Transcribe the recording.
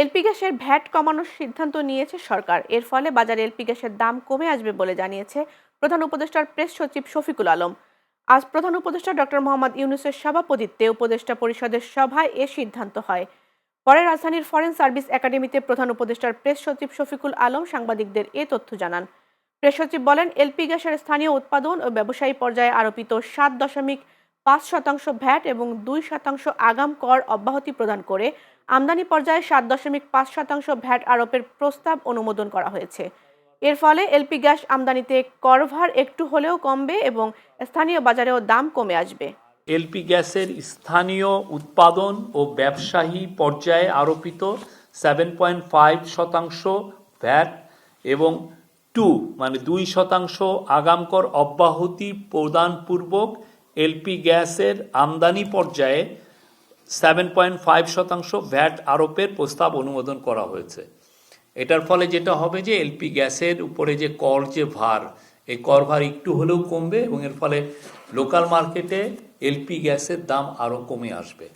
LP গ্যাসের VAT কমানোর সিদ্ধান্ত নিয়েছে সরকার। এর ফলে বাজারে এলপি গ্যাসের দাম কমে আসবে বলে জানিয়েছে প্রধান উপদেষ্টার প্রেস সচিব শফিকুল আলম। আজ প্রধান উপদেষ্টা ডক্টর মোহাম্মদ ইউনুসের সভাপতিত্বে উপদেষ্টা পরিষদের সভায় এ সিদ্ধান্ত হয়। পরে রাজধানীর ফরেন সার্ভিস একাডেমিতে প্রধান উপদেষ্টার প্রেস সচিব শফিকুল আলম সাংবাদিকদের এ তথ্য জানান। প্রেস সচিব বলেন, এলপি গ্যাসের স্থানীয় উৎপাদন ও ব্যবসায়ী পর্যায়ে আরোপিত সাত দশমিক পাঁচ শতাংশ ভ্যাট এবং দুই শতাংশ আগাম কর অব্যাহতি প্রদান করে আমদানি পর্যায়ে সাত দশমিক পাঁচ শতাংশ ভ্যাট আরোপের প্রস্তাব অনুমোদন করা হয়েছে। এর ফলে এলপি গ্যাস আমদানিতে করভার একটু হলেও কমবে এবং স্থানীয় বাজারেও দাম কমে আসবে। এলপি গ্যাসের স্থানীয় উৎপাদন ও ব্যবসায়ী পর্যায়ে আরোপিত সেভেন পয়েন্ট ফাইভ শতাংশ ভ্যাট এবং টু মানে দুই শতাংশ আগামকর অব্যাহতি প্রদানপূর্বক এলপি গ্যাসের আমদানি পর্যায়ে সেভেন পয়েন্ট ফাইভ শতাংশ ভ্যাট আরোপের প্রস্তাব অনুমোদন করা হয়েছে। এটার ফলে যেটা হবে যে এলপি গ্যাসের উপরে যে কর যে ভার, এই কর ভার একটু হলেও কমবে এবং এর ফলে লোকাল মার্কেটে এলপি গ্যাসের দাম আরও কমে আসবে।